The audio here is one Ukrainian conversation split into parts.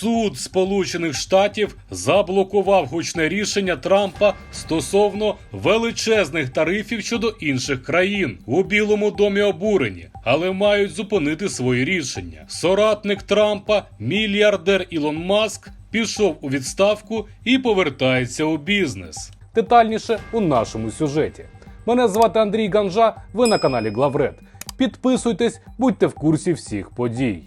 Суд Сполучених Штатів заблокував гучне рішення Трампа стосовно величезних тарифів щодо інших країн. У Білому домі обурені, але мають зупинити свої рішення. Соратник Трампа, мільярдер Ілон Маск, пішов у відставку і повертається у бізнес. Детальніше у нашому сюжеті. Мене звати Андрій Ганжа. Ви на каналі Главред. Підписуйтесь, будьте в курсі всіх подій.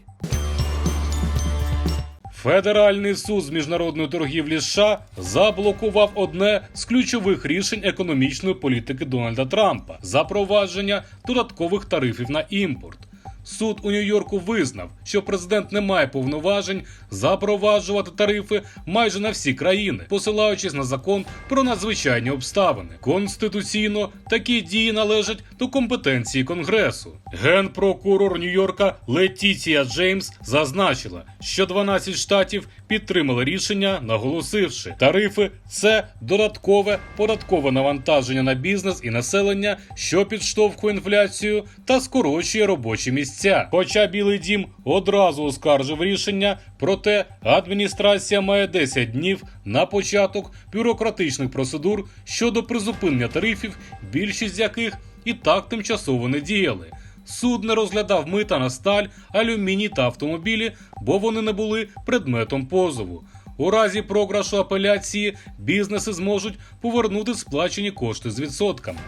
Федеральний суд з міжнародної торгівлі США заблокував одне з ключових рішень економічної політики Дональда Трампа запровадження додаткових тарифів на імпорт. Суд у Нью-Йорку визнав, що президент не має повноважень запроваджувати тарифи майже на всі країни, посилаючись на закон про надзвичайні обставини. Конституційно такі дії належать до компетенції Конгресу. Генпрокурор Нью-Йорка Летіція Джеймс зазначила, що 12 штатів підтримали рішення, наголосивши, тарифи це додаткове податкове навантаження на бізнес і населення, що підштовхує інфляцію та скорочує робочі місця. Хоча Білий Дім одразу оскаржив рішення, проте адміністрація має 10 днів на початок бюрократичних процедур щодо призупинення тарифів, більшість з яких і так тимчасово не діяли. Суд не розглядав мита на сталь, алюміній та автомобілі, бо вони не були предметом позову. У разі програшу апеляції бізнеси зможуть повернути сплачені кошти з відсотками.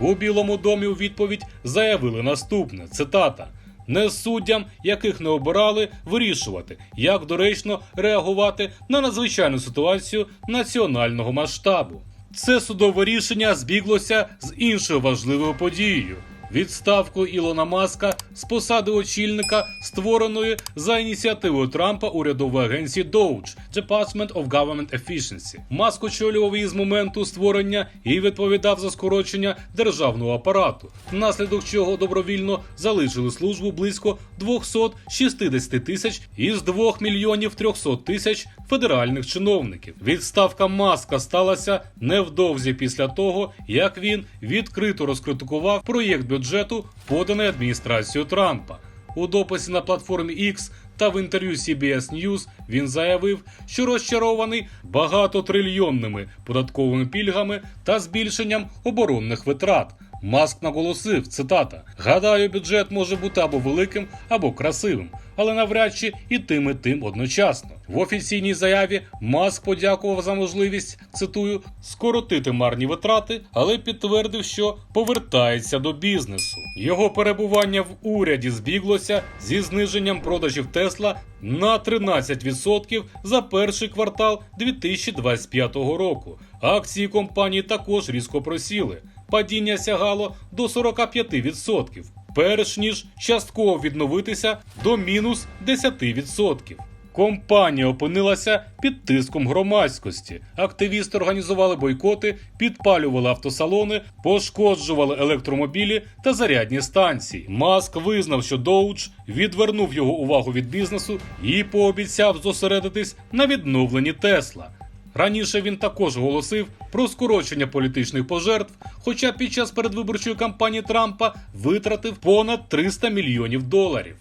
У Білому домі у відповідь заявили наступне: цитата. Не суддям, яких не обирали, вирішувати, як доречно реагувати на надзвичайну ситуацію національного масштабу. Це судове рішення збіглося з іншою важливою подією відставку Ілона Маска з посади очільника створеної за ініціативою Трампа урядової агенції DOGE – Department of Government Efficiency. Маск очолював її з моменту створення і відповідав за скорочення державного апарату, внаслідок чого добровільно залишили службу близько 260 тисяч із 2 мільйонів 300 тисяч федеральних чиновників. Відставка Маска сталася невдовзі після того, як він відкрито розкритикував проєкт бюджету, поданий адміністрацією Трампа. У дописі на платформі X та в інтерв'ю CBS News він заявив, що розчарований багатотрильйонними податковими пільгами та збільшенням оборонних витрат. Маск наголосив, цитата: Гадаю, бюджет може бути або великим, або красивим, але навряд чи і тим, і тим одночасно. В офіційній заяві Маск подякував за можливість, цитую, скоротити марні витрати, але підтвердив, що повертається до бізнесу. Його перебування в уряді збіглося зі зниженням продажів Тесла на 13% за перший квартал 2025 року. Акції компанії також різко просіли. Падіння сягало до 45%, перш ніж частково відновитися до мінус 10%. Компанія опинилася під тиском громадськості. Активісти організували бойкоти, підпалювали автосалони, пошкоджували електромобілі та зарядні станції. Маск визнав, що Доудж відвернув його увагу від бізнесу і пообіцяв зосередитись на відновленні Тесла. Раніше він також голосив про скорочення політичних пожертв, хоча під час передвиборчої кампанії Трампа витратив понад 300 мільйонів доларів.